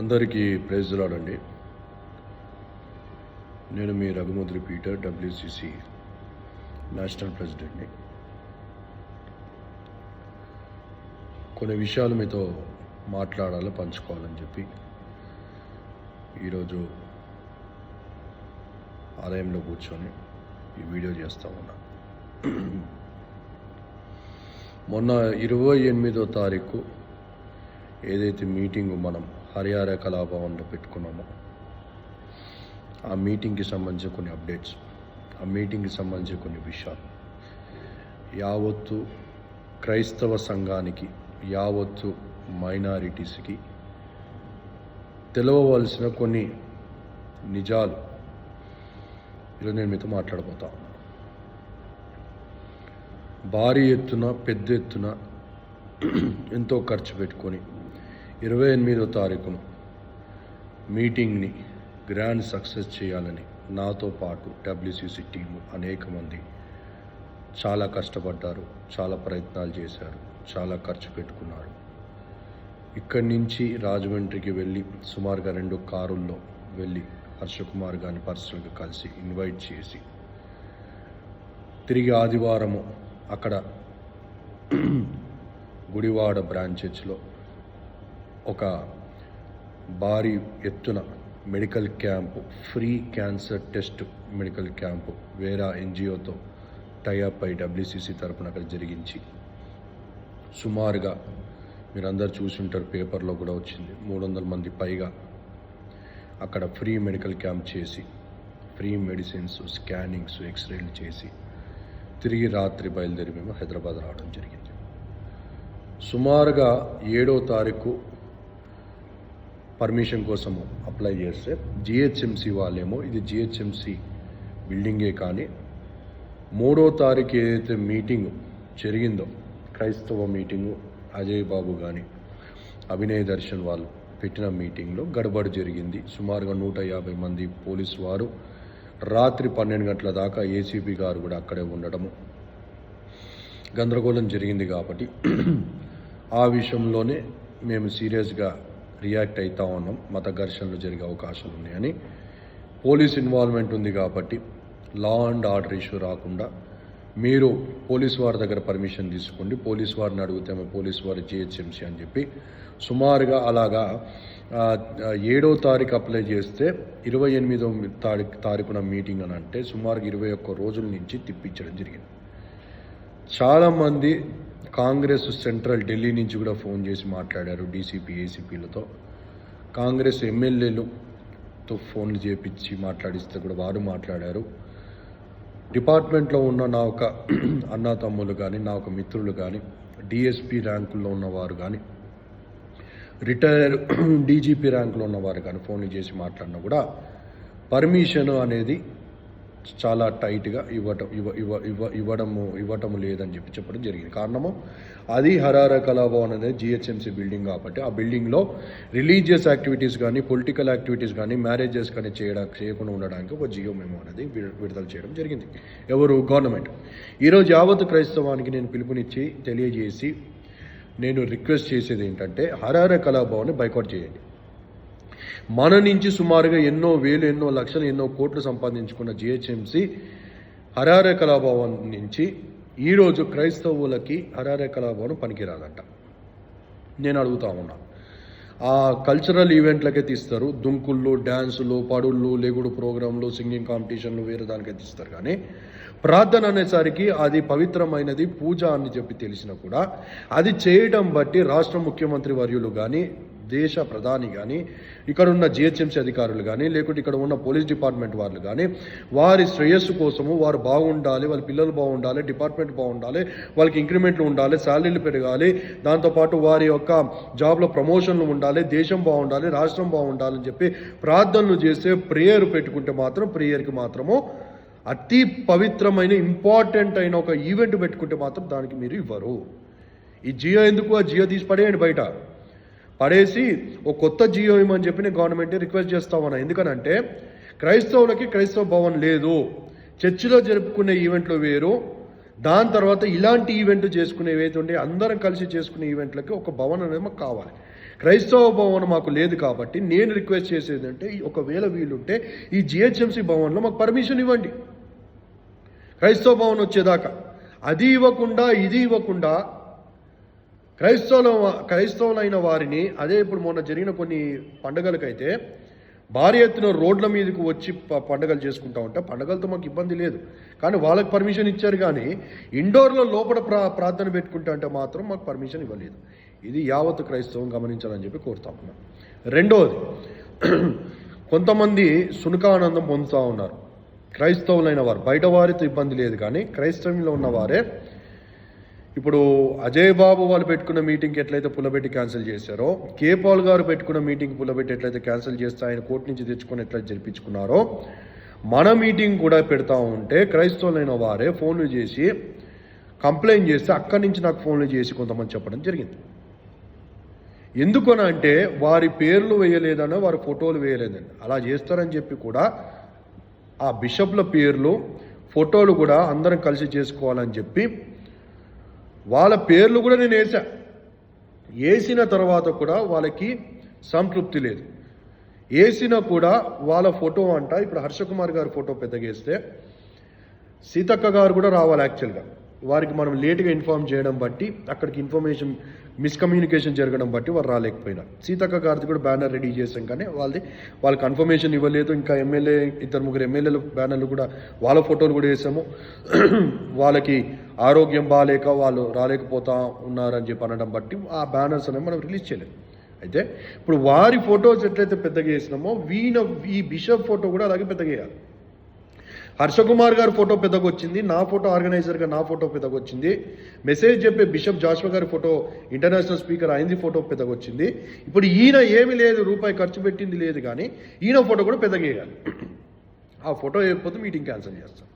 అందరికీ ప్రైజ్ లాడండి. నేను మీ రఘుముద్రి పీటర్ డబ్ల్యూసిసి నేషనల్ ప్రెసిడెంట్ని. కొన్ని విషయాలు మీతో మాట్లాడాలి పంచుకోవాలని చెప్పి. ఈరోజు ఆలయంలో కూర్చొని ఈ వీడియో చేస్తా ఉన్నా. మొన్న ఇరవై ఎనిమిదో తారీఖు ఏదైతే మీటింగ్ మనం హరియార కళాభవన్లో పెట్టుకున్నాము. ఆ మీటింగ్కి సంబంధించిన కొన్ని అప్డేట్స్ ఆ మీటింగ్కి సంబంధించిన కొన్ని విషయాలు. యావత్తు క్రైస్తవ సంఘానికి యావత్తు మైనారిటీస్కి తెలవవలసిన కొన్ని నిజాలు ఈరోజు నేను మీతో మాట్లాడబోతా ఉన్నాను. భారీ ఎత్తున పెద్ద ఎత్తున ఎంతో ఖర్చు పెట్టుకొని ఇరవై ఎనిమిదో తారీఖును మీటింగ్ని గ్రాండ్ సక్సెస్ చేయాలని నాతో పాటు డబ్ల్యూసిసి టీము అనేక మంది చాలా కష్టపడ్డారు చాలా ప్రయత్నాలు చేశారు చాలా ఖర్చు పెట్టుకున్నారు. ఇక్కడి నుంచి రాజమండ్రికి వెళ్ళి సుమారుగా రెండు కారుల్లో వెళ్ళి హర్షకుమార్ గారిని పర్సనల్గా కలిసి ఇన్వైట్ చేసి తిరిగి ఆదివారము అక్కడ గుడివాడ బ్రాంచెస్లో ఒక భారీ ఎత్తున medical camp free cancer test medical camp వేరా ఎన్జిఓతో టైఅప్ అయి డబ్ల్యూసిసి తరపున అక్కడ జరిగించి సుమారుగా మీరందరూ చూసి ఉంటారు పేపర్లో కూడా వచ్చింది. మూడు వందల మంది పైగా అక్కడ ఫ్రీ మెడికల్ క్యాంప్ చేసి ఫ్రీ మెడిసిన్స్ స్కానింగ్స్ ఎక్స్రేలు చేసి తిరిగి రాత్రి బయలుదేరి మేము హైదరాబాద్ రావడం జరిగింది. సుమారుగా ఏడో తారీఖు పర్మిషన్ కోసము అప్లై చేస్తే జిహెచ్ఎంసి వాళ్ళేమో ఇది జిహెచ్ఎంసి బిల్డింగే కానీ మూడో తారీఖు ఏదైతే మీటింగ్ జరిగిందో క్రైస్తవ మీటింగు అజయ్ బాబు కానీ అభినయ దర్శన్ వాళ్ళు పెట్టిన మీటింగ్లో గడబడి జరిగింది. సుమారుగా నూట యాభై మంది పోలీసు వారు రాత్రి పన్నెండు గంటల దాకా ఏసీపీ గారు కూడా అక్కడే ఉండడము గందరగోళం జరిగింది కాబట్టి ఆ విషయంలోనే మేము సీరియస్గా రియాక్ట్ అవుతా ఉన్నాం. మత ఘర్షణలు జరిగే అవకాశాలు ఉన్నాయని. పోలీస్ ఇన్వాల్వ్మెంట్ ఉంది కాబట్టి లా అండ్ ఆర్డర్ ఇష్యూ రాకుండా మీరు పోలీస్ వారి దగ్గర పర్మిషన్ తీసుకోండి. పోలీస్ వారిని అడిగితే పోలీస్ వారు జిహెచ్ఎంసీ అని చెప్పి సుమారుగా అలాగా ఏడో తారీఖు అప్లై చేస్తే ఇరవై ఎనిమిదో తారీఖు తారీఖున మీటింగ్ అని అంటే సుమారుగా ఇరవై ఒక్క రోజుల నుంచి తిప్పించడం జరిగింది. చాలామంది కాంగ్రెస్ సెంట్రల్ ఢిల్లీ నుంచి కూడా ఫోన్ చేసి మాట్లాడారు డీసీపీ ఏసీపీలతో. కాంగ్రెస్ ఎమ్మెల్యేలుతో ఫోన్లు చేపించి మాట్లాడిస్తే కూడా వారు మాట్లాడారు. డిపార్ట్మెంట్లో ఉన్న నా ఒక అన్నా తమ్ములు కానీ నా ఒక మిత్రులు కానీ డిఎస్పీ ర్యాంకుల్లో ఉన్నవారు కానీ రిటైర్ డీజీపీ ర్యాంకులో ఉన్నవారు కానీ ఫోన్లు చేసి మాట్లాడినా కూడా పర్మిషన్ అనేది చాలా టైట్గా ఇవ్వటం ఇవ్వ ఇవ్వ ఇవ్వ ఇవ్వడము ఇవ్వటము లేదని చెప్పి చెప్పడం జరిగింది. కారణము అది హరార కళాభవన్ అనేది జిహెచ్ఎంసీ బిల్డింగ్ కాబట్టి ఆ బిల్డింగ్లో రిలీజియస్ యాక్టివిటీస్ కానీ పొలిటికల్ యాక్టివిటీస్ కానీ మ్యారేజెస్ కానీ చేయడం చేయకుండా ఉండడానికి ఒక జియో మెమో అనేది విడుదల చేయడం జరిగింది. ఎవరు? గవర్నమెంట్. ఈరోజు యావత్ క్రైస్తవానికి నేను పిలుపునిచ్చి తెలియజేసి నేను రిక్వెస్ట్ చేసేది ఏంటంటే హరార కళాభవన్ బైకౌట్ చేయండి. మన నుంచి సుమారుగా ఎన్నో వేలు ఎన్నో లక్షలు ఎన్నో కోట్లు సంపాదించుకున్న జిహెచ్ఎంసి హరారే కళాభవన్ నుంచి ఈరోజు క్రైస్తవులకి హరారే కళాభవన్ పనికిరాదంట. నేను అడుగుతా ఉన్నా. ఆ కల్చరల్ ఈవెంట్లకే తీస్తారు. దుంకుళ్ళు డ్యాన్సులు పడుళ్ళు లేగుడు ప్రోగ్రాంలు సింగింగ్ కాంపిటీషన్లు వేరే దానికే తీస్తారు. కానీ ప్రార్థన అనేసరికి అది పవిత్రమైనది పూజ అని చెప్పి తెలిసినా కూడా అది చేయడం బట్టి రాష్ట్ర ముఖ్యమంత్రి వర్యులు కానీ దేశ ప్రధాని కానీ ఇక్కడ ఉన్న జిహెచ్ఎంసీ అధికారులు కానీ లేకుంటే ఇక్కడ ఉన్న పోలీస్ డిపార్ట్మెంట్ వాళ్ళు కానీ వారి శ్రేయస్సు కోసము వారు బాగుండాలి వాళ్ళ పిల్లలు బాగుండాలి డిపార్ట్మెంట్ బాగుండాలి వాళ్ళకి ఇంక్రిమెంట్లు ఉండాలి శాలరీలు పెరగాలి దాంతోపాటు వారి యొక్క జాబ్లో ప్రమోషన్లు ఉండాలి దేశం బాగుండాలి రాష్ట్రం బాగుండాలని చెప్పి ప్రార్థనలు చేస్తే ప్రేయర్ పెట్టుకుంటే మాత్రం ప్రేయర్కి మాత్రము అతి పవిత్రమైన ఇంపార్టెంట్ అయిన ఒక ఈవెంట్ పెట్టుకుంటే మాత్రం దానికి మీరు ఇవ్వరు. ఈ జియో ఎందుకు? ఆ జియో తీసి పడేయండి బయట. పడేసి ఓ కొత్త జియో ఇవ్వమని చెప్పి నేను గవర్నమెంట్ని రిక్వెస్ట్ చేస్తామన్నా ఎందుకనంటే క్రైస్తవులకి క్రైస్తవ భవన్ లేదు. చర్చిలో జరుపుకునే ఈవెంట్లు వేరు. దాని తర్వాత ఇలాంటి ఈవెంట్ చేసుకునేవి అయితే ఉంటే అందరం కలిసి చేసుకునే ఈవెంట్లకి ఒక భవనం అనేది మాకు కావాలి. క్రైస్తవ భవనం మాకు లేదు కాబట్టి నేను రిక్వెస్ట్ చేసేది అంటే ఒకవేళ వీలుంటే ఈ జిహెచ్ఎంసీ భవన్లో మాకు పర్మిషన్ ఇవ్వండి. క్రైస్తవ భవన్ వచ్చేదాకా. అది ఇవ్వకుండా ఇది ఇవ్వకుండా క్రైస్తవుల క్రైస్తవులైన వారిని అదే ఇప్పుడు మొన్న జరిగిన కొన్ని పండుగలకైతే భారీ ఎత్తున రోడ్ల మీదకి వచ్చి ప- పండగలు చేసుకుంటా ఉంటే. పండగలతో మాకు ఇబ్బంది లేదు. కానీ వాళ్ళకి పర్మిషన్ ఇచ్చారు కానీ ఇండోర్లో లోపల ప్రా ప్రార్థన పెట్టుకుంటా అంటే మాత్రం మాకు పర్మిషన్ ఇవ్వలేదు. ఇది యావత్ క్రైస్తవం గమనించాలని చెప్పి కోరుతా ఉన్నాం. రెండవది కొంతమంది సునకానందం పొందుతూ ఉన్నారు. క్రైస్తవులైన వారు. బయట వారితో ఇబ్బంది లేదు కానీ క్రైస్తవంలో ఉన్నవారే ఇప్పుడు అజయ్ బాబు వాళ్ళు పెట్టుకున్న మీటింగ్కి ఎట్లయితే పుల్లబెట్టి క్యాన్సిల్ చేశారో కే పాల్ గారు పెట్టుకున్న మీటింగ్ పుల్లబెట్టి ఎట్లయితే క్యాన్సిల్ చేస్తే ఆయన కోర్టు నుంచి తెచ్చుకొని ఎట్లయితే జరిపించుకున్నారో మన మీటింగ్ కూడా పెడతా ఉంటే క్రైస్తవులైన వారే ఫోన్లు చేసి కంప్లైంట్ చేస్తే అక్కడి నుంచి నాకు ఫోన్లు చేసి కొంతమంది చెప్పడం జరిగింది. ఎందుకనంటే వారి పేర్లు వేయలేదనో వారి ఫోటోలు వేయలేదని. అలా చేస్తారని చెప్పి కూడా ఆ బిషప్ల పేర్లు ఫోటోలు కూడా అందరం కలిసి చేసుకోవాలని చెప్పి వాళ్ళ పేర్లు కూడా నేను వేసా వేసిన తర్వాత కూడా వాళ్ళకి సంతృప్తి లేదు. వేసినా కూడా వాళ్ళ ఫోటో అంట ఇప్పుడు హర్షకుమార్ గారి ఫోటో పెద్దగా వేస్తే సీతక్క గారు కూడా రావాలి యాక్చువల్గా. వారికి మనం లేట్గా ఇన్ఫార్మ్ చేయడం బట్టి అక్కడికి ఇన్ఫర్మేషన్ మిస్కమ్యూనికేషన్ జరగడం బట్టి వారు రాలేకపోయినారు సీతక్క గారిది కూడా బ్యానర్ రెడీ చేసాం కానీ వాళ్ళది వాళ్ళకి కన్ఫర్మేషన్ ఇవ్వలేదు. ఇంకా ఎమ్మెల్యే ఇద్దరు ముగ్గురు ఎమ్మెల్యేల బ్యానర్లు కూడా వాళ్ళ ఫోటోలు కూడా వేసాము. వాళ్ళకి ఆరోగ్యం బాగాలేక వాళ్ళు రాలేకపోతా ఉన్నారని చెప్పి అనడం బట్టి ఆ బ్యానర్స్ అనేవి మనం రిలీజ్ చేయలేదు. అయితే ఇప్పుడు వారి ఫొటోస్ ఎట్లయితే పెద్దగా వేసినామో వీణ ఈ బిషప్ ఫోటో కూడా అలాగే పెద్దగా వేయాలి హర్షకుమార్ గారి ఫోటో పెద్దగా వచ్చింది నా ఫోటో ఆర్గనైజర్గా నా ఫోటో పెద్దగా వచ్చింది. మెసేజ్ చెప్పే బిషప్ జాషువా గారి ఫోటో ఇంటర్నేషనల్ స్పీకర్ అయింది ఫోటో పెద్దగా వచ్చింది. ఇప్పుడు ఈయన ఏమీ లేదు రూపాయి ఖర్చు పెట్టింది లేదు కానీ ఈయన ఫోటో కూడా పెద్దగా వేయాలి ఆ ఫోటో వేయకపోతే మీటింగ్ క్యాన్సిల్ చేస్తాను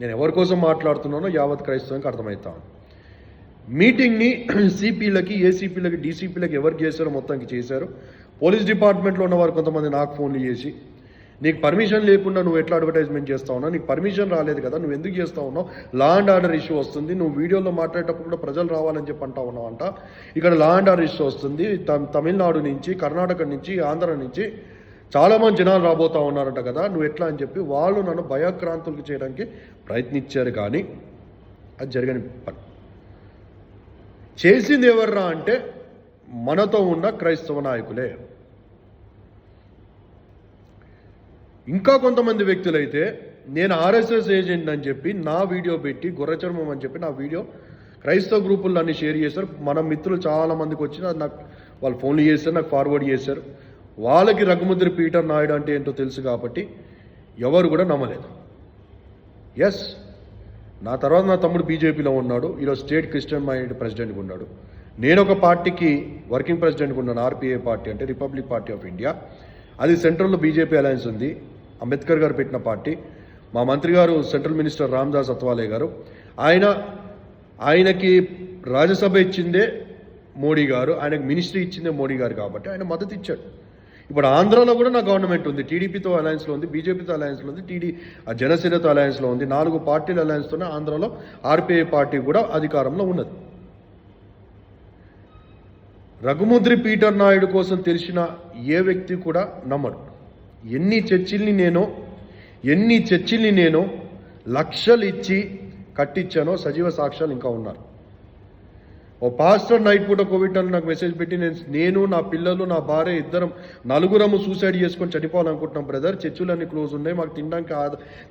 నేను ఎవరి కోసం మాట్లాడుతున్నానో యావత్ క్రైస్తవానికి అర్థమవుతాను మీటింగ్ని సిపిలకి ఏసీపీలకి డీసీపీలకి ఎవరు చేశారో మొత్తానికి చేశారు. పోలీస్ డిపార్ట్మెంట్లో ఉన్న వారు కొంతమంది నాకు ఫోన్లు చేసి నీకు పర్మిషన్ లేకుండా నువ్వు ఎట్లా అడ్వర్టైజ్మెంట్ చేస్తా ఉన్నావు? నీకు పర్మిషన్ రాలేదు కదా నువ్వు ఎందుకు చేస్తా ఉన్నావు? లా అండ్ ఆర్డర్ ఇష్యూ వస్తుంది నువ్వు వీడియోలో మాట్లాడేటప్పుడు కూడా ప్రజలు రావాలని చెప్పి అంటా ఉన్నావు అంట. ఇక్కడ లా అండ్ ఆర్డర్ ఇష్యూ వస్తుంది. తమిళనాడు నుంచి కర్ణాటక నుంచి ఆంధ్ర నుంచి చాలామంది జనాలు రాబోతూ ఉన్నారంట కదా నువ్వు ఎట్లా అని చెప్పి వాళ్ళు నన్ను భయాక్రాంతులకు చేయడానికి ప్రయత్నించారు కానీ అది జరగని పని. చేసింది ఎవర్రా అంటే మనతో ఉన్న క్రైస్తవ నాయకులే. ఇంకా కొంతమంది వ్యక్తులైతే నేను ఆర్ఎస్ఎస్ ఏజెంట్ అని చెప్పి నా వీడియో పెట్టి గుర్రచర్మం అని చెప్పి నా వీడియో క్రైస్తవ గ్రూపుల్లో అన్ని షేర్ చేశారు. మన మిత్రులు చాలామందికి వచ్చి నాకు వాళ్ళు ఫోన్లు చేశారు నాకు ఫార్వర్డ్ చేశారు. వాళ్ళకి రఘుముద్రి పీటర్ నాయుడు అంటే ఏంటో తెలుసు కాబట్టి ఎవరు కూడా నమ్మలేదు. ఎస్ నా తర్వాత నా తమ్ముడు బీజేపీలో ఉన్నాడు. ఈరోజు స్టేట్ క్రిస్టియన్ మైండ్ ప్రెసిడెంట్గా ఉన్నాడు. నేను ఒక పార్టీకి వర్కింగ్ ప్రెసిడెంట్గా ఉన్నాను ఆర్పీఏ పార్టీ అంటే రిపబ్లిక్ పార్టీ ఆఫ్ ఇండియా అది సెంట్రల్లో బీజేపీ అలయన్స్ ఉంది. అంబేద్కర్ గారు పెట్టిన పార్టీ. మా మంత్రి గారు సెంట్రల్ మినిస్టర్ రామ్దాస్ అత్వాలే గారు. ఆయన ఆయనకి రాజ్యసభ ఇచ్చిందే మోడీ గారు. ఆయనకు మినిస్ట్రీ ఇచ్చిందే మోడీ గారు కాబట్టి ఆయన మద్దతు ఇచ్చాడు. ఇప్పుడు ఆంధ్రాలో కూడా నా గవర్నమెంట్ ఉంది. టీడీపీతో అలయన్స్లో ఉంది బీజేపీతో అలయన్స్లో ఉంది టీడీ జనసేనతో అలయన్స్లో ఉంది. నాలుగు పార్టీల అలయన్స్తోనే ఆంధ్రాలో ఆర్పీఐ పార్టీ కూడా అధికారంలో ఉన్నది. రఘుముద్రి పీటర్ నాయుడు కోసం తెలిసిన ఏ వ్యక్తి కూడా నమ్మడు. ఎన్ని చర్చిల్ని నేను ఎన్ని చర్చిల్ని నేను లక్షలు ఇచ్చి కట్టించానో సజీవ సాక్ష్యాలు ఇంకా ఉన్నారు. ఓ పాస్టర్ నైట్ పూట కోవిడ్ అని నాకు మెసేజ్ పెట్టి నేను నేను నా పిల్లలు నా భార్య ఇద్దరం నలుగురము సూసైడ్ చేసుకొని చనిపోవాలనుకుంటున్నాం బ్రదర్ చర్చిలన్నీ క్లోజ్ ఉన్నాయి. మాకు తినడానికి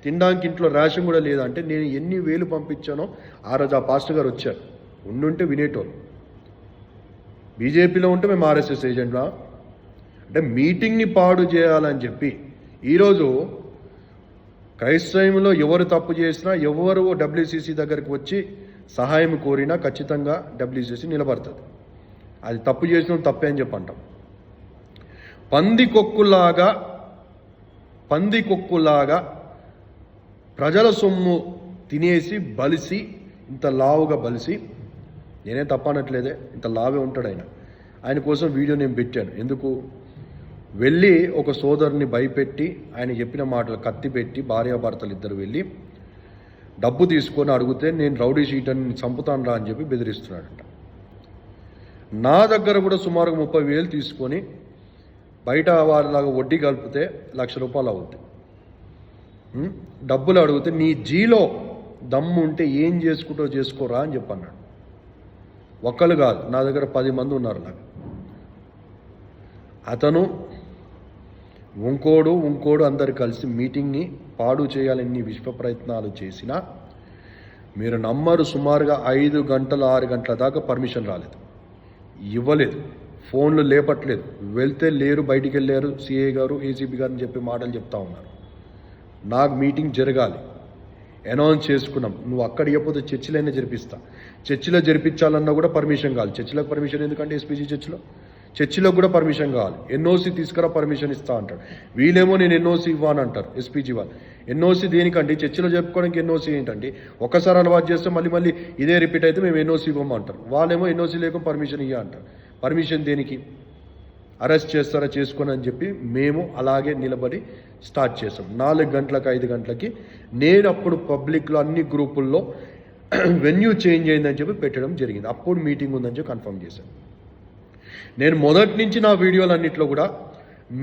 తినడానికి ఇంట్లో రేషన్ కూడా లేదంటే నేను ఎన్ని వేలు పంపించానో ఆ రోజు ఆ పాస్టర్ గారు వచ్చారు. ఉండుంటే వినేటోళ్ళు. బీజేపీలో ఉంటే మేము ఆర్ఎస్ఎస్ ఏజెంట్లా అంటే మీటింగ్ని పాడు చేయాలని చెప్పి ఈరోజు క్రైస్తవంలో ఎవరు తప్పు చేసినా ఎవరు డబ్ల్యూసీసీ దగ్గరికి వచ్చి సహాయం కోరినా ఖచ్చితంగా డబ్ల్యూసీసీ నిలబడుతుంది. అది తప్పు చేసిన తప్పే అని చెప్పంటాం. పంది కొక్కులాగా పంది కొక్కులాగా ప్రజల సొమ్ము తినేసి బలిసి ఇంత లావుగా బలిసి నేనే తప్పనట్లేదే ఇంత లావే ఉంటాడు ఆయన. ఆయన కోసం వీడియో నేను పెట్టాను. ఎందుకు? వెళ్ళి ఒక సోదరుని భయపెట్టి ఆయన చెప్పిన మాటలు కత్తి పెట్టి భార్యాభర్తలు ఇద్దరు వెళ్ళి డబ్బు తీసుకొని అడిగితే నేను రౌడీ షీటర్ని చంపుతాను రా అని చెప్పి బెదిరిస్తున్నాడంట. నా దగ్గర కూడా సుమారు ముప్పై వేలు తీసుకొని బయట వారిలాగా వడ్డీ కలిపితే లక్ష రూపాయలు అవుద్ది. డబ్బులు అడిగితే నీ జీలో దమ్ము ఉంటే ఏం చేసుకుంటో చేసుకోరా అని చెప్పన్నాడు. ఒక్కళ్ళు కాదు నా దగ్గర పది మంది ఉన్నారు నాకు. అతను ఇంకోడు ఇంకోడు అందరు కలిసి మీటింగ్ని పాడు చేయాలని విశ్వ ప్రయత్నాలు చేసినా మీరు నమ్మరు సుమారుగా ఐదు గంటల ఆరు గంటల దాకా పర్మిషన్ రాలేదు. ఇవ్వలేదు. ఫోన్లు లేపట్లేదు. వెళ్తే లేరు బయటికి వెళ్ళారు సిఏ గారు ఏసీబీ గారు అని చెప్పి మాటలు చెప్తా ఉన్నారు. నాకు మీటింగ్ జరగాలి. అనౌన్స్ చేసుకున్నాం. నువ్వు అక్కడ ఇవ్వకపోతే చర్చిలైనా జరిపిస్తా. చర్చిలో జరిపించాలన్నా కూడా పర్మిషన్ కావాలి. చర్చిలకు పర్మిషన్ ఎందుకంటే ఎస్పీజీ చర్చిలో? చర్చిలో కూడా పర్మిషన్ కావాలి. ఎన్ఓసి తీసుకురా పర్మిషన్ ఇస్తా అంటాడు. వీళ్ళేమో నేను ఎన్ఓసి ఇవ్వను అంటారు ఎస్పీజీ వాళ్ళు. ఎన్ఓసి దేనికండి? చర్చిలో చెప్పుకోవడానికి ఎన్ఓసి ఏంటండి? ఒకసారి అలవాటు చేస్తే మళ్ళీ మళ్ళీ ఇదే రిపీట్ అయితే మేము ఎన్ఓసి ఇవ్వమంటారు వాళ్ళేమో ఎన్ఓసి లేకుండా పర్మిషన్ ఇవ్వ అంటారు. పర్మిషన్ దేనికి? అరెస్ట్ చేస్తారా చేసుకొని అని చెప్పి మేము అలాగే నిలబడి స్టార్ట్ చేసాం నాలుగు గంటలకు ఐదు గంటలకి. నేను అప్పుడు పబ్లిక్లో అన్ని గ్రూపుల్లో వెన్యూ చేంజ్ అయిందని చెప్పి పెట్టడం జరిగింది. అప్పుడు మీటింగ్ ఉందని చెప్పి కన్ఫర్మ్ చేశాను. నేను మొదటి నుంచి నా వీడియోలన్నింటిలో కూడా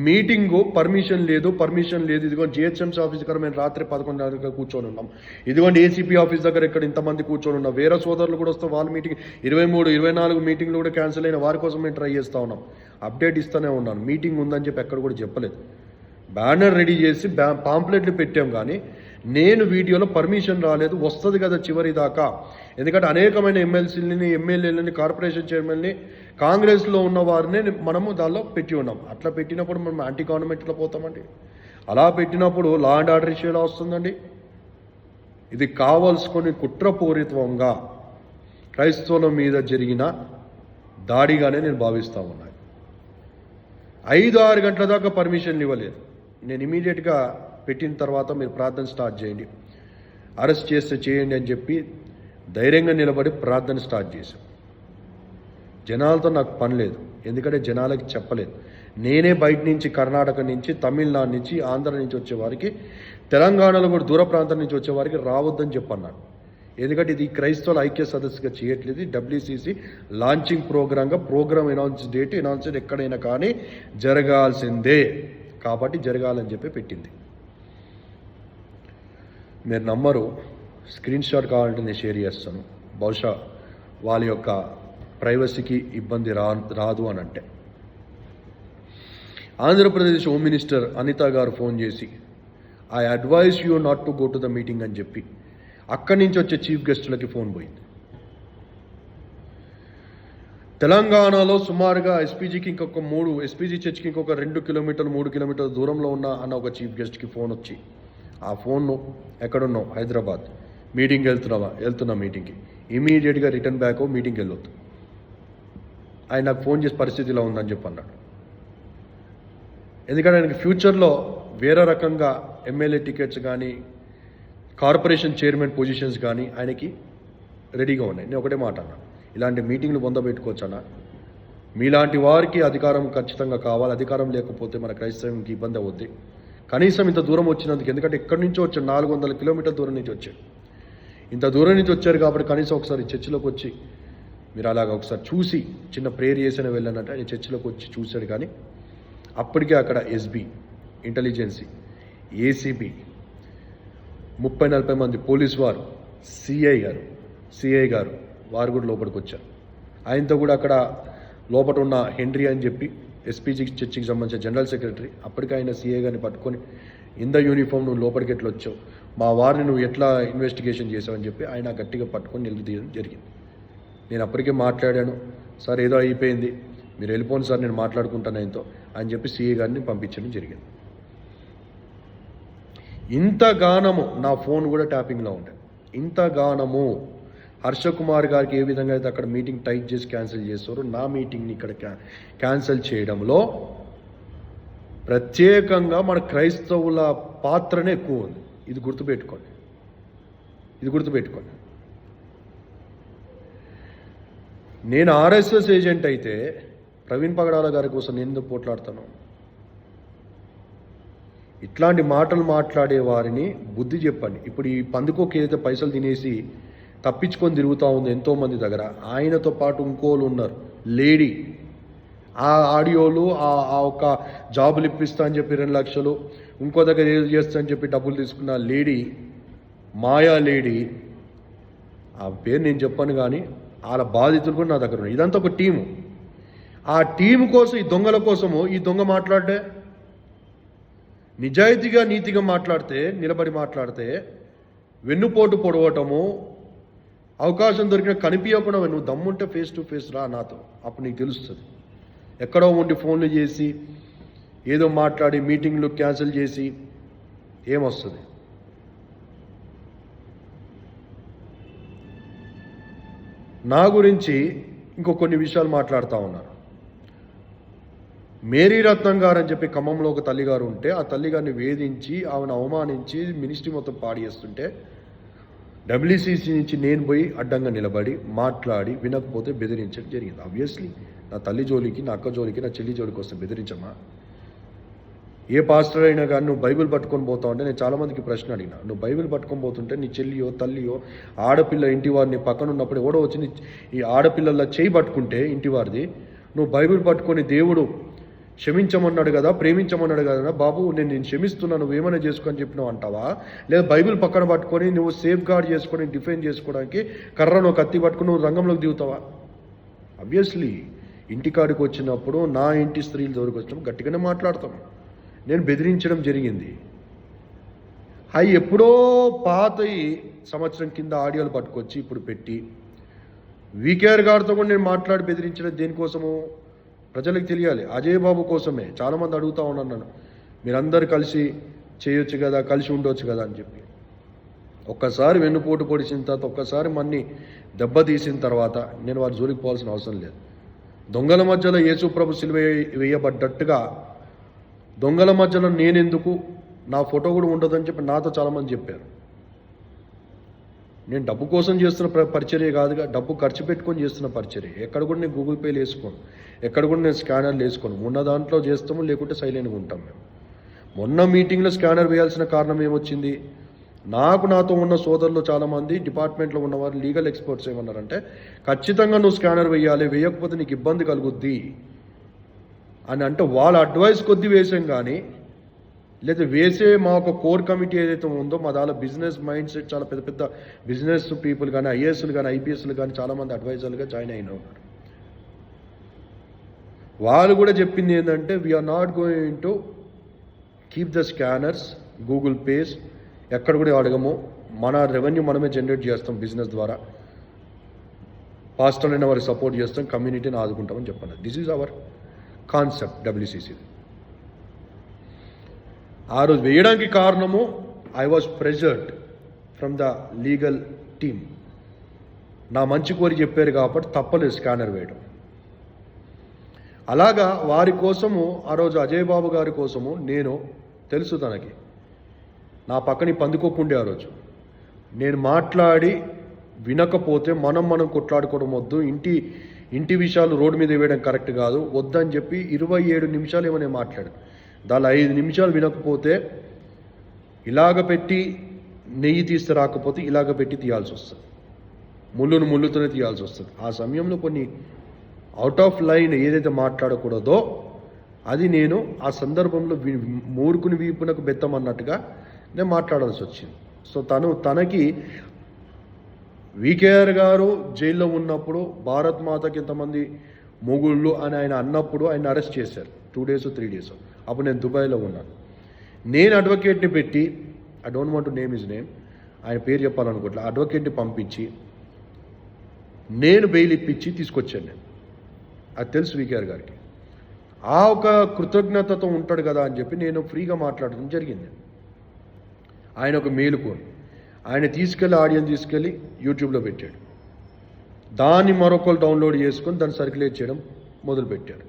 మీటింగు పర్మిషన్ లేదు పర్మిషన్ లేదు. ఇదిగోండి జిహెచ్ఎంసీ ఆఫీస్ దగ్గర మేము రాత్రి పదకొండున్నరగా కూర్చొని ఉన్నాం. ఇదిగోండి ఏసీపీ ఆఫీస్ దగ్గర ఇక్కడ ఇంతమంది కూర్చొని ఉన్నాం. వేరే సోదరులు కూడా వస్తే వాళ్ళ మీటింగ్ ఇరవై మూడు ఇరవై నాలుగు మీటింగ్లు కూడా క్యాన్సిల్ అయిన వారి కోసం మేము ట్రై చేస్తూ ఉన్నాం. అప్డేట్ ఇస్తూనే ఉన్నాను. మీటింగ్ ఉందని చెప్పి ఎక్కడ కూడా చెప్పలేదు. బ్యానర్ రెడీ చేసి బ్యా పాంప్లెట్లు పెట్టాం కానీ నేను వీడియోలో పర్మిషన్ రాలేదు. వస్తుంది కదా చివరి దాకా ఎందుకంటే అనేకమైన ఎమ్మెల్సీలని ఎమ్మెల్యేలని కార్పొరేషన్ చైర్మన్ని కాంగ్రెస్లో ఉన్న వారిని మనము దానిలో పెట్టి ఉన్నాం. అట్లా పెట్టినప్పుడు మనం యాంటీ గవర్నమెంట్లో పోతామండి. అలా పెట్టినప్పుడు లా అండ్ ఆర్డర్ ఇష్యూలో వస్తుందండి? ఇది కావలసుకొని కుట్రపూరితంగా క్రైస్తవుల మీద జరిగిన దాడిగానే నేను భావిస్తూ ఉన్నాను ఐదు ఆరు గంటల దాకా పర్మిషన్లు ఇవ్వలేదు. నేను ఇమీడియట్గా పెట్టిన తర్వాత మీరు ప్రార్థన స్టార్ట్ చేయండి. అరెస్ట్ చేస్తే చేయండి అని చెప్పి ధైర్యంగా నిలబడి ప్రార్థన స్టార్ట్ చేశాం. జనాలతో నాకు పని లేదు. ఎందుకంటే జనాలకి చెప్పలేదు. నేనే బయట నుంచి కర్ణాటక నుంచి తమిళనాడు నుంచి ఆంధ్ర నుంచి వచ్చేవారికి తెలంగాణలో కూడా దూర ప్రాంతం నుంచి వచ్చేవారికి రావద్దని చెప్పన్నాను ఎందుకంటే ఇది క్రైస్తవుల ఐక్య సదస్సుగా చేయట్లేదు. డబ్ల్యూసీసీ లాంచింగ్ ప్రోగ్రామ్గా ప్రోగ్రామ్ అనౌన్స్ డేట్ అనౌన్స్ ఎక్కడైనా కానీ జరగాల్సిందే. కాబట్టి జరగాలని చెప్పి పెట్టింది. మీరు నమ్మరు స్క్రీన్ షాట్ కావాలంటే నేను షేర్ చేస్తాను. బహుశా వాళ్ళ యొక్క ప్రైవసీకి ఇబ్బంది రా రాదు అని అంటే. ఆంధ్రప్రదేశ్ హోమ్ మినిస్టర్ అనిత గారు ఫోన్ చేసి I advise you not to go to the meeting అని చెప్పి అక్కడి నుంచి వచ్చే చీఫ్ గెస్టులకి ఫోన్ పోయింది. తెలంగాణలో సుమారుగా ఎస్పీజీకి ఇంకొక మూడు ఎస్పీజీ చర్చ్కి ఇంకొక రెండు కిలోమీటర్లు మూడు కిలోమీటర్ల దూరంలో ఉన్న అన్న ఒక చీఫ్ గెస్ట్కి ఫోన్ వచ్చి ఆ ఫోన్ను ఎక్కడున్నావు? హైదరాబాద్. మీటింగ్కి వెళ్తున్నావా? వెళ్తున్నా మీటింగ్కి ఇమీడియట్గా రిటర్న్ బ్యాక్ మీటింగ్కి వెళ్ళొద్దు. ఆయన నాకు ఫోన్ చేసే పరిస్థితి ఇలా ఉందని చెప్పి అన్నాడు. ఎందుకంటే ఆయనకి ఫ్యూచర్లో వేరే రకంగా ఎమ్మెల్యే టికెట్స్ కానీ కార్పొరేషన్ చైర్మన్ పొజిషన్స్ కానీ ఆయనకి రెడీగా ఉన్నాయి. నేను ఒకటే మాట అన్నా. ఇలాంటి మీటింగ్లు పొందబెట్టుకోవచ్చనా మీలాంటి వారికి అధికారం ఖచ్చితంగా కావాలి. అధికారం లేకపోతే మన క్రైస్తవంకి ఇబ్బంది అవుద్ది. కనీసం ఇంత దూరం వచ్చినందుకు ఎందుకంటే ఎక్కడి నుంచో వచ్చాడు. నాలుగు వందల కిలోమీటర్ల దూరం నుంచి వచ్చాడు. ఇంత దూరం నుంచి వచ్చారు కాబట్టి కనీసం ఒకసారి చర్చిలోకి వచ్చి మీరు అలాగ ఒకసారి చూసి చిన్న ప్రేయర్ చేసిన వెళ్ళానంటే ఆయన చర్చిలోకి వచ్చి చూశాడు కానీ అప్పటికే అక్కడ ఎస్బీ ఇంటెలిజెన్సీ ఏసీబీ ముప్పై నలభై మంది పోలీస్ వారు సిఐ గారు సిఐ గారు వారు కూడా లోపలికి వచ్చారు. ఆయనతో కూడా అక్కడ లోపల ఉన్న హెన్రీ అని చెప్పి ఎస్పీజీ చర్చికి సంబంధించిన జనరల్ సెక్రటరీ అప్పటికి ఆయన సీఏ గారిని పట్టుకొని ఇంద యూనిఫామ్ నువ్వు లోపలికి ఎట్లా వచ్చావు? మా వారిని నువ్వు ఎట్లా ఇన్వెస్టిగేషన్ చేసావని చెప్పి ఆయన గట్టిగా పట్టుకొని నిలదీయడం జరిగింది. నేను అప్పటికే మాట్లాడాను. సార్ ఏదో అయిపోయింది. మీరు వెళ్ళిపోండి సార్ నేను మాట్లాడుకుంటాను ఆయనతో అని చెప్పి సీఏ గారిని పంపించడం జరిగింది. ఇంత గానము నా ఫోన్ కూడా ట్యాపింగ్లో ఉండే. ఇంత గానము హర్ష కుమార్ గారికి ఏ విధంగా అయితే అక్కడ మీటింగ్ టైప్ చేసి క్యాన్సిల్ చేస్తారో నా మీటింగ్ని ఇక్కడ క్యా క్యాన్సిల్ చేయడంలో ప్రత్యేకంగా మన క్రైస్తవుల పాత్రనే ఎక్కువ ఉంది. ఇది గుర్తుపెట్టుకోండి. ఇది గుర్తుపెట్టుకోండి. నేను ఆర్ఎస్ఎస్ ఏజెంట్ అయితే ప్రవీణ్ పగడాల గారి కోసం నేను ఎందుకు పోట్లాడతాను? ఇట్లాంటి మాటలు మాట్లాడే వారిని బుద్ధి చెప్పండి. ఇప్పుడు ఈ పందుకోకి ఏదైతే పైసలు తినేసి తప్పించుకొని తిరుగుతూ ఉంది ఎంతోమంది దగ్గర ఆయనతో పాటు ఇంకోళ్ళు ఉన్నారు. లేడీ. ఆ ఆడియోలు ఆ ఆ ఒక జాబులు ఇప్పిస్తా అని చెప్పి రెండు లక్షలు ఇంకో దగ్గర ఏది చేస్తా అని చెప్పి డబ్బులు తీసుకున్న లేడీ మాయా లేడీ ఆ పేరు నేను చెప్పాను కానీ వాళ్ళ బాధితులు కూడా నా దగ్గర ఉన్నాయి ఇదంతా ఒక టీము. ఆ టీం కోసం ఈ దొంగల కోసము ఈ దొంగ మాట్లాడే నిజాయితీగా నీతిగా మాట్లాడితే నిలబడి మాట్లాడితే వెన్నుపోటు పొడవటము అవకాశం దొరికిన కనిపించకుండా నువ్వు దమ్ముంటే ఫేస్ టు ఫేస్ రా నాతో. అప్పుడు నీకు తెలుస్తుంది. ఎక్కడో ఉండి ఫోన్లు చేసి ఏదో మాట్లాడి మీటింగ్లు క్యాన్సిల్ చేసి ఏమొస్తుంది? నా గురించి ఇంకో కొన్ని విషయాలు మాట్లాడుతూ ఉన్నారు మేరీ రత్నం గారు అని చెప్పి ఖమ్మంలో ఒక తల్లిగారు ఉంటే ఆ తల్లిగారిని వేధించి ఆమెను అవమానించి మినిస్ట్రీ మొత్తం పాడేస్తుంటే డబ్ల్యూసీసీ నుంచి నేను పోయి అడ్డంగా నిలబడి మాట్లాడి వినకపోతే బెదిరించడం జరిగింది. ఆబ్వియస్లీ నా తల్లి జోలికి నా అక్క జోలికి నా చెల్లి జోలికి వస్తే బెదిరించమా ఏ పాస్టర్ అయినా కానీ నువ్వు బైబిల్ పట్టుకొని పోతావు అంటే నేను చాలామందికి ప్రశ్న అడిగిన. నువ్వు బైబిల్ పట్టుకొని పోతుంటే నీ చెల్లియో తల్లియో ఆడపిల్ల ఇంటి వారిని పక్కన ఉన్నప్పుడు ఎవడో వచ్చి నీ ఈ ఆడపిల్లల చేయి పట్టుకుంటే ఇంటి వారిది నువ్వు బైబిల్ పట్టుకొని దేవుడు క్షమించమన్నాడు కదా ప్రేమించమన్నాడు కదా బాబు నేను నేను క్షమిస్తున్నాను నువ్వు ఏమైనా చేసుకొని చెప్పినావు అంటావా? లేదా బైబిల్ పక్కన పట్టుకొని నువ్వు సేఫ్ గార్డ్ చేసుకొని డిఫెండ్ చేసుకోవడానికి కర్రను కత్తి పట్టుకొని నువ్వు రంగంలోకి దిగుతావా? అబ్వియస్లీ ఇంటికాడికి వచ్చినప్పుడు నా ఇంటి స్త్రీల దగ్గరికి వచ్చినప్పుడు గట్టిగానే మాట్లాడతాం. నేను బెదిరించడం జరిగింది. అవి ఎప్పుడో పాత సంవత్సరం కింద ఆడియోలు పట్టుకొచ్చి ఇప్పుడు పెట్టి వీకేఆర్ గారితో కూడా నేను మాట్లాడి బెదిరించడం దేనికోసము? ప్రజలకు తెలియాలి. అజయ్ బాబు కోసమే. చాలామంది అడుగుతా ఉన్నాను నన్ను. మీరందరూ కలిసి చేయొచ్చు కదా కలిసి ఉండొచ్చు కదా అని చెప్పి. ఒక్కసారి వెన్నుపోటు పొడిచిన తర్వాత ఒక్కసారి మన్ని దెబ్బతీసిన తర్వాత నేను వారి జోలికి పోవాల్సిన అవసరం లేదు. దొంగల మధ్యలో యేసుప్రభు సిలువ వేయబడ్డట్టుగా దొంగల మధ్యలో నేనెందుకు? నా ఫోటో కూడా ఉండదని చెప్పి నాతో చాలామంది చెప్పారు. నేను డబ్బు కోసం చేస్తున్న ప్ర- పరిచర్య కాదుగా డబ్బు ఖర్చు పెట్టుకొని చేస్తున్న పరిచర్య. ఎక్కడ కూడా నేను గూగుల్ పేలు వేసుకోను. ఎక్కడ కూడా నేను స్కానర్లు వేసుకోను. ఉన్న దాంట్లో చేస్తాము లేకుంటే సైలెంట్గా ఉంటాం మేము. మొన్న మీటింగ్లో స్కానర్ వేయాల్సిన కారణం ఏమొచ్చింది? నాకు నాతో ఉన్న సోదరులు చాలామంది డిపార్ట్మెంట్లో ఉన్నవారు లీగల్ ఎక్స్పర్ట్స్ ఏమన్నారంటే ఖచ్చితంగా నువ్వు స్కానర్ వేయాలి వేయకపోతే నీకు ఇబ్బంది కలుగుద్ది అని అంటే వాళ్ళ అడ్వైస్ కొద్ది వేసాం కానీ లేదా వేసే మా ఒక కోర్ కమిటీ ఏదైతే ఉందో మా దాని బిజినెస్ మైండ్ సెట్ చాలా పెద్ద పెద్ద బిజినెస్ పీపుల్ కానీ ఐఏఎస్లు కానీ ఐపీఎస్లు కానీ చాలామంది అడ్వైజర్లుగా జాయిన్ అయిన వాళ్ళు కూడా చెప్పింది ఏంటంటే we are not going to keep the scanners Google pays ఎక్కడ కూడా అడగము. మన రెవెన్యూ మనమే జనరేట్ చేస్తాం బిజినెస్ ద్వారా. పాస్టల్ అయిన వారికి సపోర్ట్ చేస్తాం కమ్యూనిటీని ఆదుకుంటామని చెప్పండి. This is our concept WCC ఆ రోజు వేయడానికి కారణము I was pressured from the legal team నా మంచి కోరి చెప్పారు కాబట్టి తప్పలేదు స్కానర్ వేయడం. అలాగా వారి కోసము ఆ రోజు అజయ్ బాబు గారి కోసము నేను తెలుసు తనకి. నా పక్కని పందుకోకుండే ఆ రోజు. నేను మాట్లాడి వినకపోతే మనం మనం కొట్లాడుకోవడం వద్దు. ఇంటి ఇంటి విషయాలు రోడ్డు మీద వేయడం కరెక్ట్ కాదు. వద్దని చెప్పి ఇరవై ఏడు నిమిషాలు ఏమో నేను మాట్లాడాను. దాని ఐదు నిమిషాలు వినకపోతే ఇలాగ పెట్టి నెయ్యి తీస్తే రాకపోతే ఇలాగ పెట్టి తీయాల్సి వస్తుంది. ముళ్ళును ముళ్ళుతోనే తీయాల్సి వస్తుంది. ఆ సమయంలో కొన్ని అవుట్ ఆఫ్ లైన్ ఏదైతే మాట్లాడకూడదో అది నేను ఆ సందర్భంలో వి- మూర్ఖుని వీపునకు బెత్తం అన్నట్టుగా నేను మాట్లాడాల్సి వచ్చింది. సో తను తనకి వికేఆర్ గారు జైల్లో ఉన్నప్పుడు భారత్ మాతకి ఇంతమంది మొగుళ్ళు అని ఆయన అన్నప్పుడు ఆయన అరెస్ట్ చేశారు. టూ డేస్ త్రీ డేస్ అప్పుడు నేను దుబాయ్లో ఉన్నాను. నేను అడ్వకేట్ని పెట్టి I don't want to name his name ఆయన పేరు చెప్పాలనుకోవట్లే అడ్వకేట్ని పంపించి నేను బెయిల్ ఇప్పించి తీసుకొచ్చాను నేను. అది తెలుసు వికేఆర్ గారికి. ఆ ఒక కృతజ్ఞతతో ఉంటాడు కదా అని చెప్పి నేను ఫ్రీగా మాట్లాడడం జరిగింది. ఆయన ఒక మేలుకోని ఆయన తీసుకెళ్ళి ఆడియో తీసుకెళ్ళి యూట్యూబ్లో పెట్టాడు. దాన్ని మరొకరు డౌన్లోడ్ చేసుకొని దాన్ని సర్క్యులేట్ చేయడం మొదలుపెట్టాడు.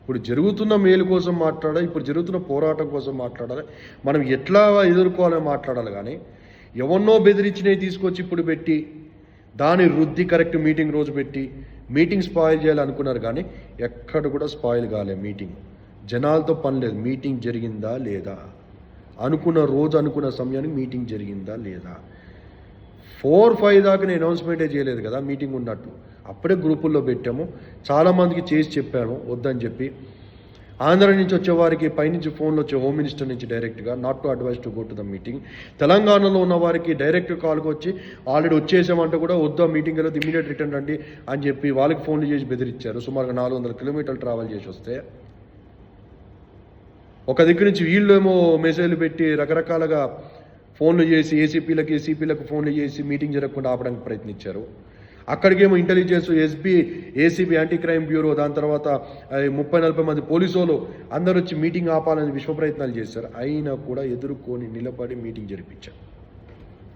ఇప్పుడు జరుగుతున్న మేలు కోసం మాట్లాడాలి? ఇప్పుడు జరుగుతున్న పోరాటం కోసం మాట్లాడాలి? మనం ఎట్లా ఎదుర్కోవాలని మాట్లాడాలి కానీ ఎవరినో బెదిరించినవి తీసుకొచ్చి ఇప్పుడు పెట్టి దాని వృద్ధి కరెక్ట్ మీటింగ్ రోజు పెట్టి మీటింగ్ స్పాయిల్ చేయాలనుకున్నారు కానీ ఎక్కడ కూడా స్పాయిల్ కాలే మీటింగ్. జనాలతో పని లేదు. మీటింగ్ జరిగిందా లేదా? అనుకున్న రోజు అనుకున్న సమయానికి మీటింగ్ జరిగిందా లేదా? ఫోర్ ఫైవ్ దాకా నేను అనౌన్స్మెంటే చేయలేదు కదా మీటింగ్ ఉన్నట్టు. అప్పుడే గ్రూపుల్లో పెట్టాము. చాలామందికి చేసి చెప్పాను వద్దని చెప్పి. ఆంధ్ర నుంచి వచ్చే వారికి పైనుంచి ఫోన్లు వచ్చే హోమ్ మినిస్టర్ నుంచి డైరెక్ట్గా not to advise to go to the meeting తెలంగాణలో ఉన్న వారికి డైరెక్ట్ కాల్కి వచ్చి ఆల్రెడీ వచ్చేసామంటే కూడా వద్దా మీటింగ్ వెళ్ళదు ఇమీడియట్ రిటర్న్ రండి అని చెప్పి వాళ్ళకి ఫోన్లు చేసి బెదిరించారు. సుమారుగా నాలుగు వందల కిలోమీటర్లు ట్రావెల్ చేసి వస్తే ఒక దగ్గర నుంచి వీళ్ళు ఏమో మెసేజ్లు పెట్టి రకరకాలుగా ఫోన్లు చేసి ఏసీపీలకు ఏసీపీలకు ఫోన్లు చేసి మీటింగ్ జరగకుండా ఆపడానికి ప్రయత్నించారు. అక్కడికేమో intelligence SB ACB anti crime bureau దాని తర్వాత ముప్పై నలభై మంది పోలీసు వాళ్ళు అందరూ వచ్చి మీటింగ్ ఆపాలని విశ్వ ప్రయత్నాలు చేశారు. అయినా కూడా ఎదుర్కొని నిలబడి మీటింగ్ జరిపించారు.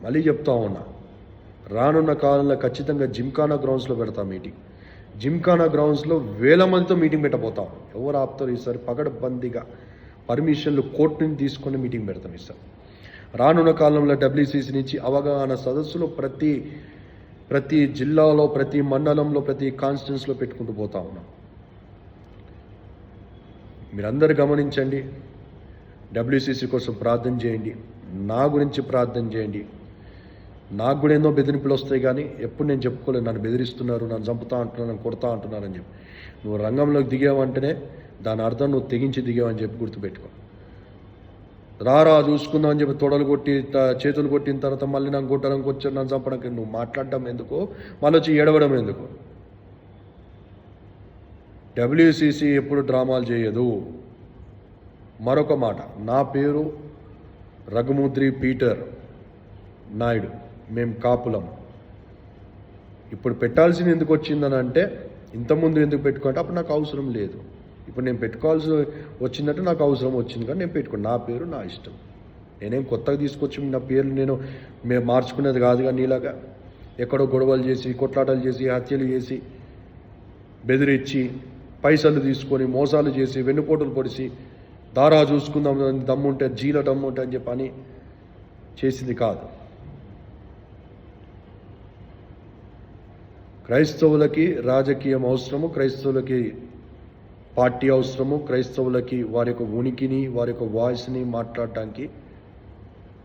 మళ్ళీ చెప్తా ఉన్నా రానున్న కాలంలో ఖచ్చితంగా జిమ్ఖానా గ్రౌండ్స్లో పెడతా మీటింగ్. జిమ్ఖానా గ్రౌండ్స్లో వేల మందితో మీటింగ్ పెట్టబోతాం. ఎవరు ఆపుతారు ఈసారి పగడబందీగా పర్మిషన్లు కోర్టు నుంచి తీసుకొని మీటింగ్ పెడతాం ఇస్తాం రానున్న కాలంలో డబ్ల్యూసీసీ నుంచి అవగాహన సదస్సులో ప్రతి ప్రతి జిల్లాలో ప్రతి మండలంలో ప్రతి కాన్స్టిట్యూన్స్లో పెట్టుకుంటూ పోతా ఉన్నాం. మీరందరూ గమనించండి డబ్ల్యూసీసీ కోసం ప్రార్థన చేయండి నా గురించి ప్రార్థన చేయండి. నాకు కూడా ఎన్నో బెదిరింపులు వస్తాయి కానీ ఎప్పుడు నేను చెప్పుకోలేదు నన్ను బెదిరిస్తున్నారు నన్ను చంపుతా అంటున్నారు నన్ను కొడతా అంటున్నారని చెప్పి. నువ్వు రంగంలోకి దిగావంటేనే దాని అర్థం నువ్వు తెగించి దిగావని చెప్పి గుర్తుపెట్టుకో. రారా చూసుకుందాం అని చెప్పి తొడలు కొట్టి చేతులు కొట్టిన తర్వాత మళ్ళీ నాకు కొట్టడానికి వచ్చారు నన్ను చంపడానికి నువ్వు మాట్లాడడం ఎందుకు? మళ్ళీ వచ్చి ఏడవడం ఎందుకు? డబ్ల్యూసిసి ఎప్పుడు డ్రామాలు చేయదు. మరొక మాట నా పేరు రఘుముద్రి పీటర్ నాయుడు. మేము కాపులం. ఇప్పుడు పెట్టాల్సింది ఎందుకు వచ్చిందని అంటే ఇంతకుముందు ఎందుకు పెట్టుకుంటే అప్పుడు నాకు అవసరం లేదు. ఇప్పుడు నేను పెట్టుకోవాల్సి వచ్చిందంటే నాకు అవసరం వచ్చింది కానీ నేను పెట్టుకున్నాను నా పేరు నా ఇష్టం. నేనేం కొత్తగా తీసుకొచ్చి నా పేరు నేను మేము మార్చుకునేది కాదు కానీ నీలాగా ఎక్కడో గొడవలు చేసి కొట్లాటలు చేసి హత్యలు చేసి బెదిరించి పైసలు తీసుకొని మోసాలు చేసి వెన్నుపోటులు పొడిచి దారా చూసుకుందాం దమ్ము దమ్ముంటే జీల దమ్ముంటే అని చెప్పి అని చేసింది కాదు. క్రైస్తవులకి రాజకీయం అవసరము క్రైస్తవులకి పార్టీ అవసరము క్రైస్తవులకి వారి యొక్క ఉనికిని వారి యొక్క వాయిస్ని మాట్లాడటానికి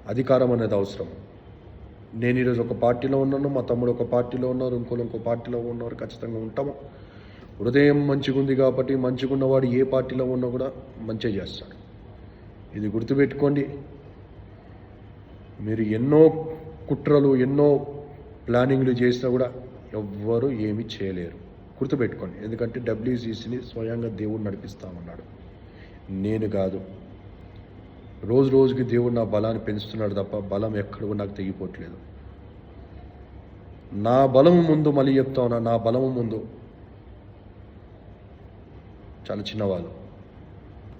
అధికారం అనేది అవసరం. నేను ఈరోజు ఒక పార్టీలో ఉన్నాను మా తమ్ముడు ఒక పార్టీలో ఉన్నారు ఇంకోళ్ళు ఇంకో పార్టీలో ఉన్నారు ఖచ్చితంగా ఉంటాము. హృదయం మంచిగా ఉంది కాబట్టి మంచిగా ఉన్నవాడు ఏ పార్టీలో ఉన్నా కూడా మంచిగా చేస్తాడు. ఇది గుర్తుపెట్టుకోండి. మీరు ఎన్నో కుట్రలు ఎన్నో ప్లానింగ్లు చేసినా కూడా ఎవ్వరు ఏమీ చేయలేరు. గుర్తుపెట్టుకోండి. ఎందుకంటే డబ్ల్యూసీసీని స్వయంగా దేవుడు నడిపిస్తామన్నాడు. నేను కాదు. రోజు రోజుకి దేవుడు నా బలాన్ని పెంచుతున్నాడు తప్ప బలం ఎక్కడ నాకు తెగిపోవట్లేదు. నా బలము ముందు మళ్ళీ చెప్తా ఉన్నా నా బలము ముందు. చాలా చిన్నవాళ్ళు.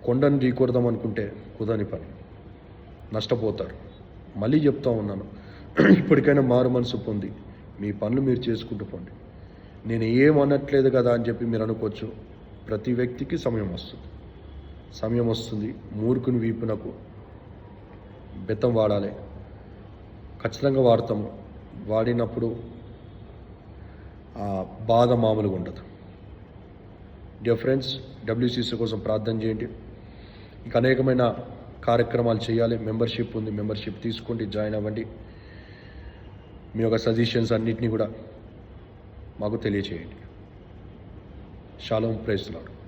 కొండను ఢీకొడదాం అనుకుంటే కుదని పని. నష్టపోతారు. మళ్ళీ చెప్తా ఉన్నాను. ఇప్పటికైనా మారు మనసు పొంది మీ పనులు మీరు చేసుకుంటూ పోండి. నేను ఏమనట్లేదు కదా అని చెప్పి మీరు అనుకోవచ్చు. ప్రతి వ్యక్తికి సమయం వస్తుంది. సమయం వస్తుంది మూర్ఖుని వీపునకు. బెత్తం వాడాలి. ఖచ్చితంగా వాడతాము వాడినప్పుడు ఆ బాధ మామూలుగా ఉండదు. డియర్ ఫ్రెండ్స్ డబ్ల్యూసీసీ కోసం ప్రార్థన చేయండి. ఇంకా అనేకమైన కార్యక్రమాలు చేయాలి. మెంబర్షిప్ ఉంది. మెంబర్షిప్ తీసుకోండి. జాయిన్ అవ్వండి. మీ యొక్క సజెషన్స్ అన్నిటినీ కూడా మాకు తెలియచేయండి. షాలోం ప్రేస్తున్నాడు